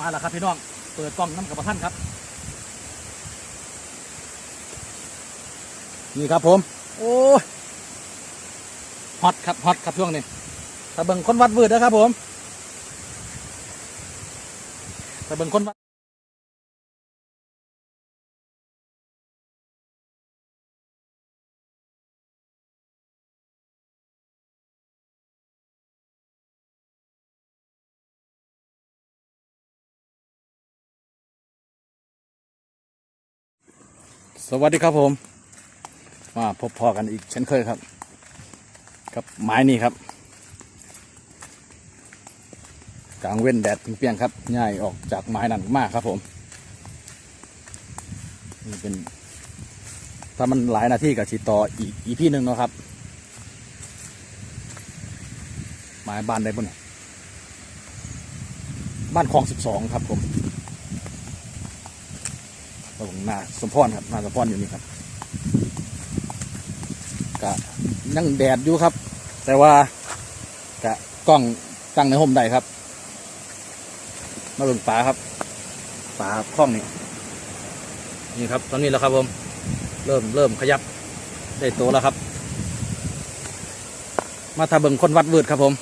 มาแล้วครับพี่น้อง เปิดกล้องน้ำกับท่านครับ นี่ครับผม โอ้ยฮอตครับฮอตครับช่วงนี้ตะเบิงคนวัดวืดนะครับผมตะเบิงคนวัด สวัสดีครับผม มาพบพอกันอีกเช่นเคยครับ กับไม้นี่ครับ กลางเว้นแดดเปียงๆครับง่ายออกจากไม้นั่นมากครับผม นี่เป็น ถ้ามันหลายนาทีกับชีต่ออีกอีพี่หนึ่งเนาะครับ ไม้บ้านได้บนบ้านคลองสิบสองครับผม ตรงหน้าสมพรครับหน้าสมพรอยู่นี่ครับกะยังแดดอยู่ครับ แต่ว่ากะกล้องตั้งในห่มได้ครับ มาเบิ่งปลาครับปลาคล้องนี่นี่ครับ ตอนนี้แล้วครับผม เริ่มเริ่มขยับได้โตแล้วครับ มาทาเบิงคนวัดวืดครับผม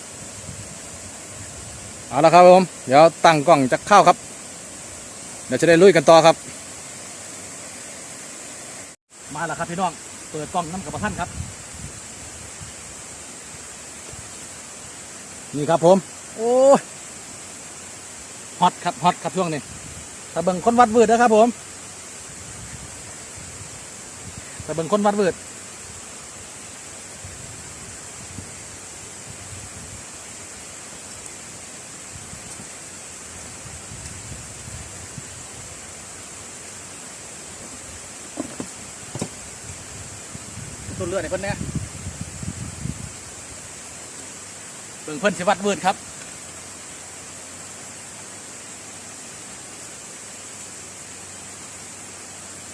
เอาละครับผม เดี๋ยวตั้งกล้องจะเข้าครับ เดี๋ยวจะได้ลุยกันต่อครับ มาแล้วครับพี่น้อง เปิดกล้องน้ำกับท่านครับ นี่ครับผม โอ้ยฮอตครับฮอตครับช่วงนี้ตะเบิงคนวัดวืดนะครับผมตะเบิงคนวัดวืด อดไอ้เพิ่นเนี่ยเบิ่งเพิ่นสิวัดวืดครับ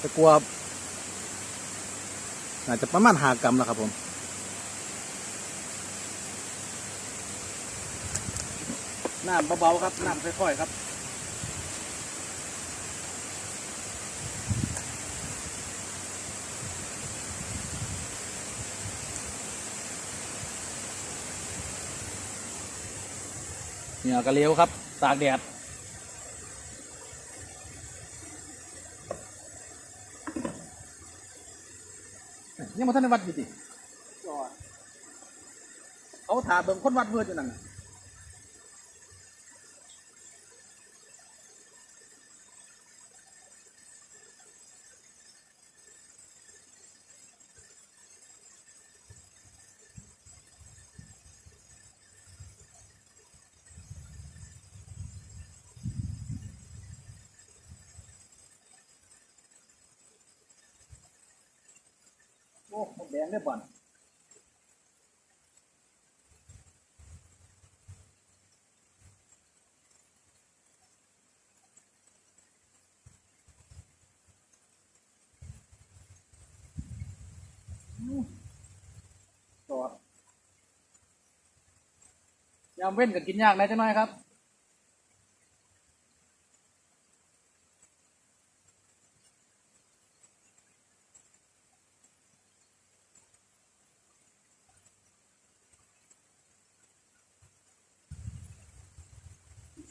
ตะกัวน่าจะประมาณหากรัมแล้วครับผมน้ำเบาๆครับน้ำค่อยๆครับ เนี่ยกระเลี้ยวครับ ตากแดดยังมาท่านในวัดอยู่ดิเขาถามเบิ่งคนวัดเพื่ออยู่นั่นน่ อ้หมดแดงได้บ่อนจอดยามเว้นก็กินยากนะจังน้อยครับ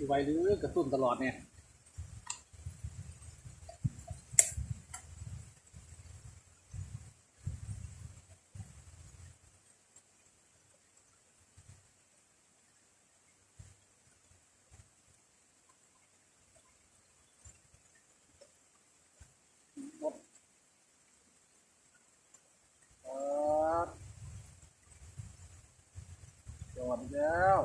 ไวหรือกระตุ้นตลอดเนี่ยครับจอดอีกแล้ว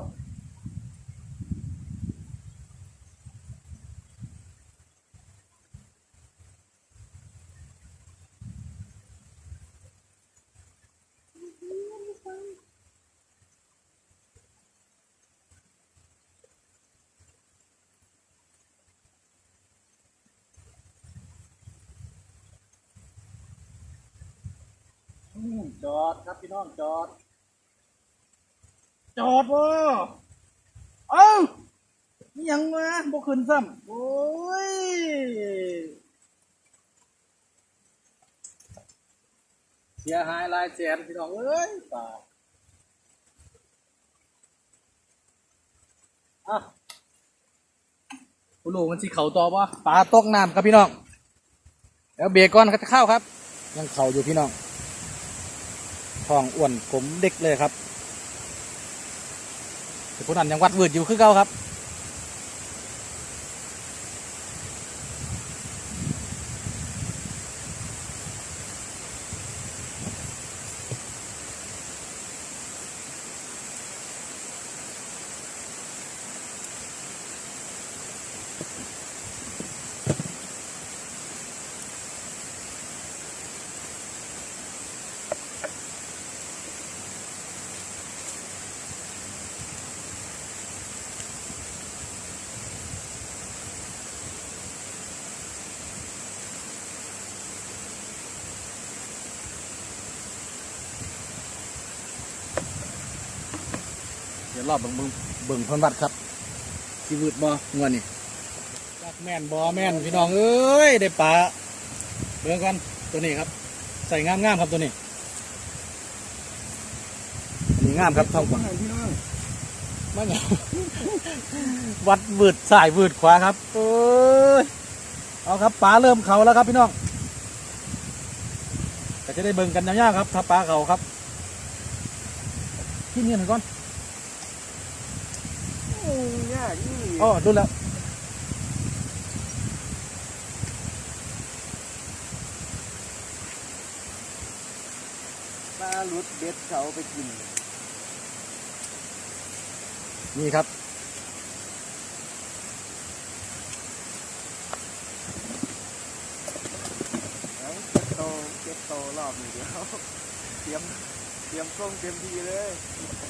อืม จอดครับพี่น้องจอด จอดวะเอ้านี่ยังมาบ่ขึ้นซ้ำโอ้ยเสียหายลายแสนพี่น้องเอ้ยป่าอะผู้ลูกมันสิเข่าต่อปะปลาตกน้ำครับพี่น้องแล้วเบรกก่อนครับจะเข้าครับ ยังเข่าอยู่พี่น้อง ทองอ้วนกลมเด็กเลยครับแต่ผู้นั้นยังวัดวืดอยู่คือเก่าครับ ดี๋ยวรอบเบิ่งเบิ่งเบิ่งเพิ่นวัดครับชีวิตบ่งวนนี่จักแม่นบ่แม่นพี่น้องเอ้ยได้ปลาเบิ่งกันตัวนี้ครับ ใส่งามๆครับตัวนี้อันนี้งามครับท่องบ้านพี่น้องมาเนี่ยวัดวืดสายวืดขวาครับเอ้ยเอาครับปลาเริ่มเขาแล้วครับพี่น้องก็จะได้เบิ่งกันยาวๆครับถ้าปลาเขาครับที่นี่หน่อยก่อน โอ้ยาก นี่อ๋อดูแล้วปลาหลุดเบ็ดเขาไปกิน นี่ครับแล้วเก็บโตเก็บโตรอบนี้เดียวเตรียมเตรียมกล้องเต็มที่เลย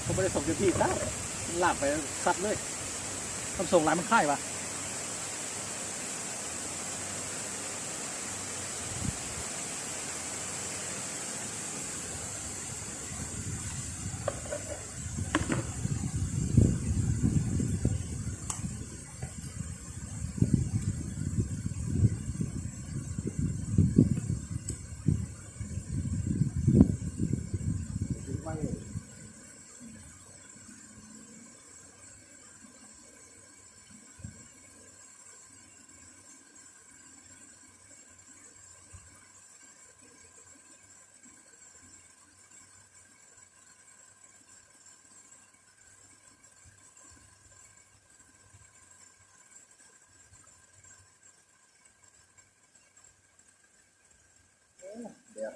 เขาไม่ได้ส่งเต็มที่ครับลากไปซัดเลย ต้องส่งหลายมันค่ายวะ เดี๋ยว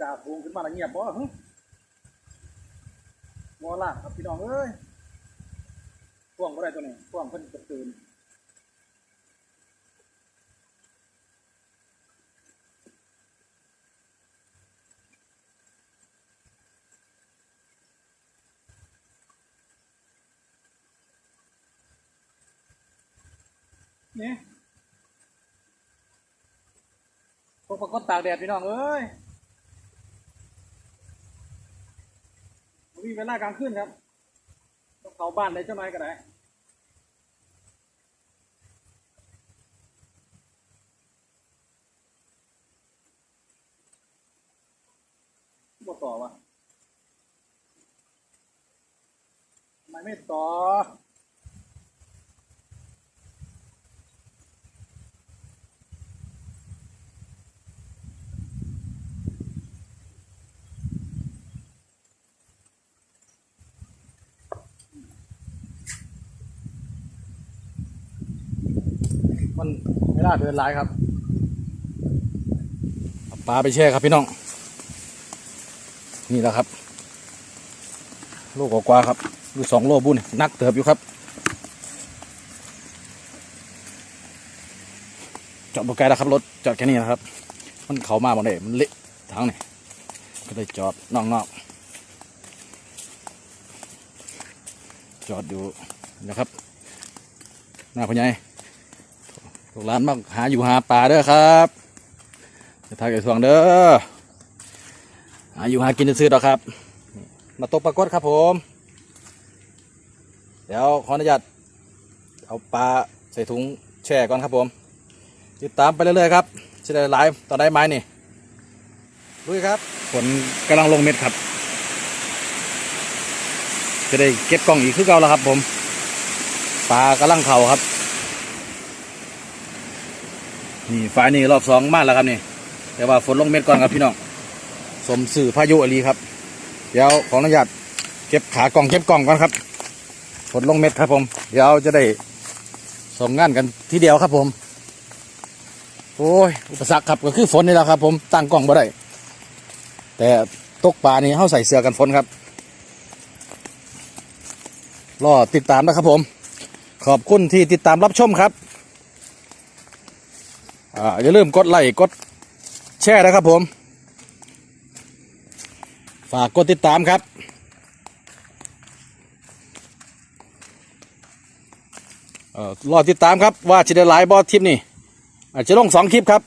จ่าพูงขึ้นมาแล้วเงียบบ่หึมอลากครับพี่น้องเอ้ยพ่วงก็ได้ตัวนี้พ่วงเพิ่นจะตื่น นี่พวกปรากฏตากแดดพี่น้องเอ้ยบ่มีเวลากลางคืนครับต้องเขาบ้านได้เจ้าน่อยก็ได้บ่ต่อวะทำไมไม่ต่อ มันไม่ได้เดินหลายครับปลาไปแช่ครับพี่น้อง นี่แหละครับ โลกกว่าครับดูสองโลบุญนักเติบอยู่ครับจอดบกไกลแล้วครับรถจอดแค่นี้นะครับ มันเขามาบางเดมันเละทางนี่ก็เลยจอดนอกๆจอดอยู่นะครับหน้าพญาย ลูกหลานมาหาอยู่หาปลาเด้อครับจะทายกับสวงเด้อหาอยู่หากินซื้อๆดอครับ มาตกปลากดครับผม เดี๋ยวขออนุญาตเอาปลาใส่ถุงแช่ก่อนครับผม ติดตามไปเรื่อยๆครับจะได้หลายต่อได้ไม้นี่ลุยครับฝนกำลังลงเม็ดครับ จะได้เก็บกล่องอีกคือเก่าแล้วครับผมปลากำลังเข่าครับ นี่ฝ่ายนี้รอบสองมาแล้วครับนี่แต่ว่าฝนลงเม็ดก่อนครับพี่น้องสมสื่อพายุอลีครับ เดี๋ยวขออนุญาตเก็บขากล่องเก็บกล่องก่อนครับฝนลงเม็ดครับผม เดี๋ยวจะได้ส่งงานกันทีเดียวครับผม โอ้ยอุปสรรคครับก็คือฝนนี่แหละครับ ผมตั้งกล้องบ่ได้แต่ตกปลานี่เข้าใส่เสื้อกันฝนครับรอติดตามนะครับผม ขอบคุณที่ติดตามรับชมครับ อ่าอย่าลืมกดไลค์กดแชร์นะครับผม ฝากกดติดตามครับเอ่อรอติดตามครับว่าจะได้ไลฟ์บอสทิปนี่อาจจะลงสองคลิปครับ